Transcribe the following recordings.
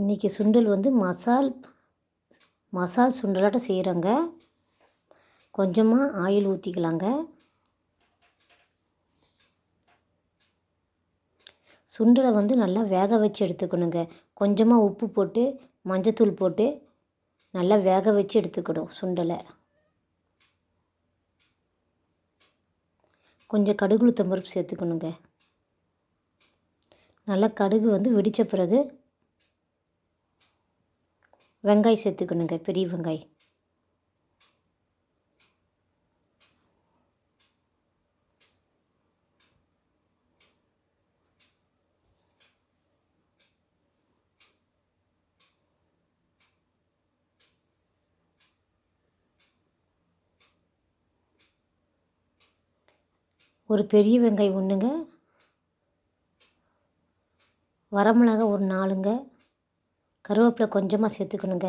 இன்றைக்கி சுண்டல் வந்து மசால் மசால் சுண்டலாட்டம் செய்கிறோங்க கொஞ்சமாக ஆயில் ஊற்றிக்கலாங்க சுண்டலை வந்து நல்லா வேக வச்சு எடுத்துக்கணுங்க. கொஞ்சமாக உப்பு போட்டு மஞ்சத்தூள் போட்டு நல்லா வேக வச்சு எடுத்துக்கணும் சுண்டலை. கொஞ்சம் கடுகு உளுத்தம்பருப்பு சேர்த்துக்கணுங்க. நல்லா கடுகு வந்து வெடித்த பிறகு வெங்காயம் சேர்த்துக்கணுங்க பெரிய வெங்காயம். ஒரு பெரிய வெங்காயம் ஒன்றுங்க வரமிளகா ஒரு நாலுங்க. கருவேப்பிலை கொஞ்சமாக சேர்த்துக்கணுங்க.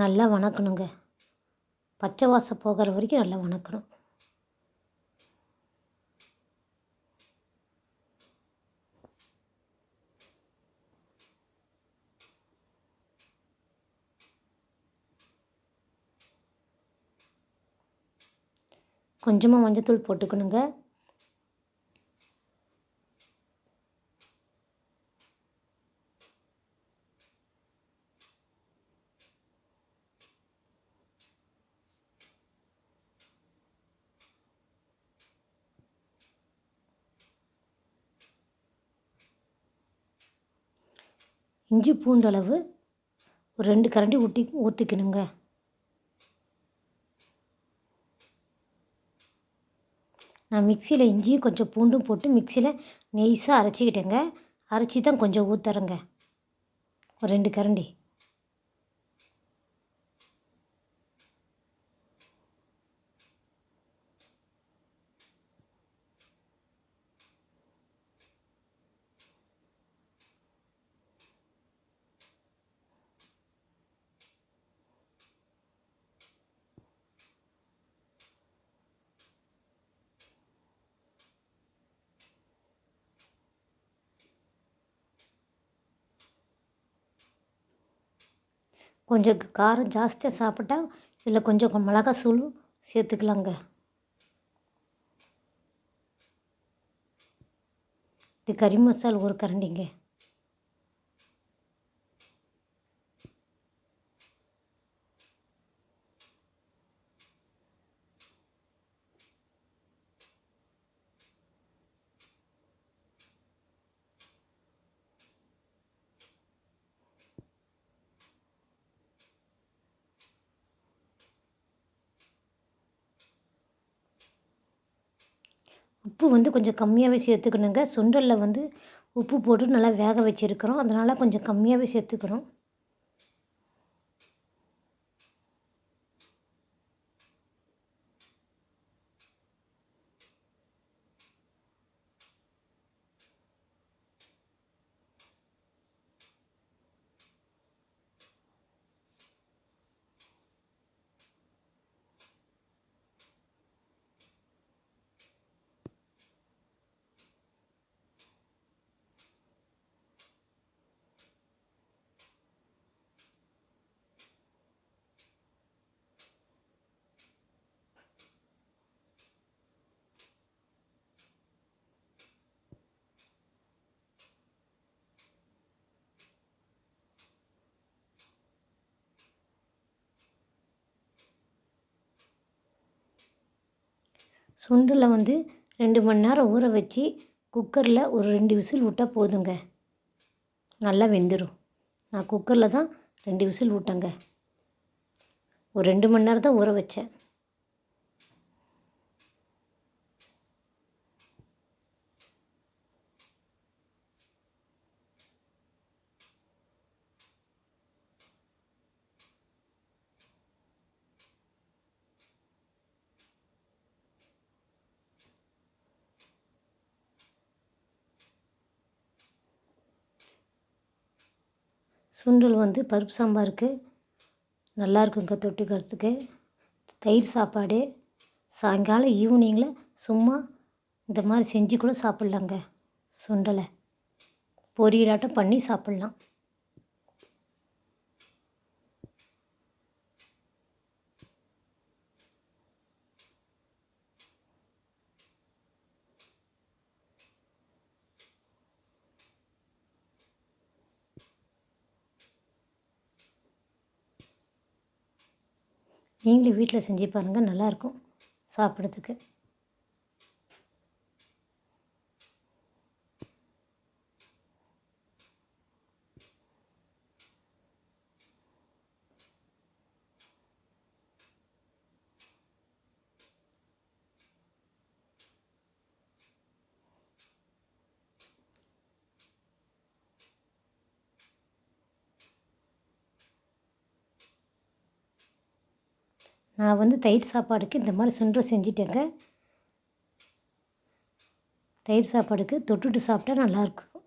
நல்லா வணக்கணுங்க. பச்சை வாசம் போகிற வரைக்கும் நல்லா வணக்கணும். கொஞ்சமாக மஞ்சத்தூள் போட்டுக்கணுங்க. இஞ்சி பூண்டளவு ஒரு ரெண்டு கரண்டி ஊற்றி ஊற்றிக்கணுங்க நான் மிக்சியில் இஞ்சியும் கொஞ்சம் பூண்டும் போட்டு மிக்சியில் நெய்ஸாக அரைச்சிக்கிட்டேங்க. அரைச்சி தான் கொஞ்சம் ஊற்றுறேங்க ஒரு ரெண்டு கரண்டி. கொஞ்சம் காரம் ஜாஸ்தியாக சாப்பிட்டா இதில் கொஞ்சம் மிளகா சூளும் சேர்த்துக்கலாங்க. இது கறி மசாலா ஒரு கரண்டிங்க. உப்பு வந்து கொஞ்சம் கம்மியாகவே சேர்த்துக்கணுங்க. சுண்டலில் வந்து உப்பு போட்டு நல்லா வேக வச்சுருக்குறோம். அதனால் கொஞ்சம் கம்மியாகவே சேர்த்துக்கிறோம். சுண்டலை வந்து ரெண்டு மணி நேரம் ஊற வச்சு குக்கரில் ஒரு ரெண்டு விசில் விட்டால் போதுங்க. நல்லா வெந்துடும் நான் குக்கரில் தான் ரெண்டு விசில் விட்டேங்க. ஒரு ரெண்டு மணி நேரம் தான் ஊற வச்சேன். சுண்டல் வந்து பருப்பு சாம்பாருக்கு நல்லா இருக்குங்க தொட்டுக்கிறதுக்கு. தயிர் சாப்பாடு. சாயங்காலம் ஈவினிங்கில் சும்மா இந்த மாதிரி செஞ்சு கூட சாப்பிட்லாங்க சுண்டலை. பொரியலாட்டம் பண்ணி சாப்பிட்லாம். நீங்களும் வீட்டில் செஞ்சு பாருங்கள் நல்லாயிருக்கும் சாப்பிட்றதுக்கு. நான் வந்து தயிர் சாப்பாடுக்கு இந்த மாதிரி சுண்டல் செஞ்சிட்டேங்க. தயிர் சாப்பாடுக்கு தொட்டுட்டு சாப்பிட்டா நல்லாயிருக்கும்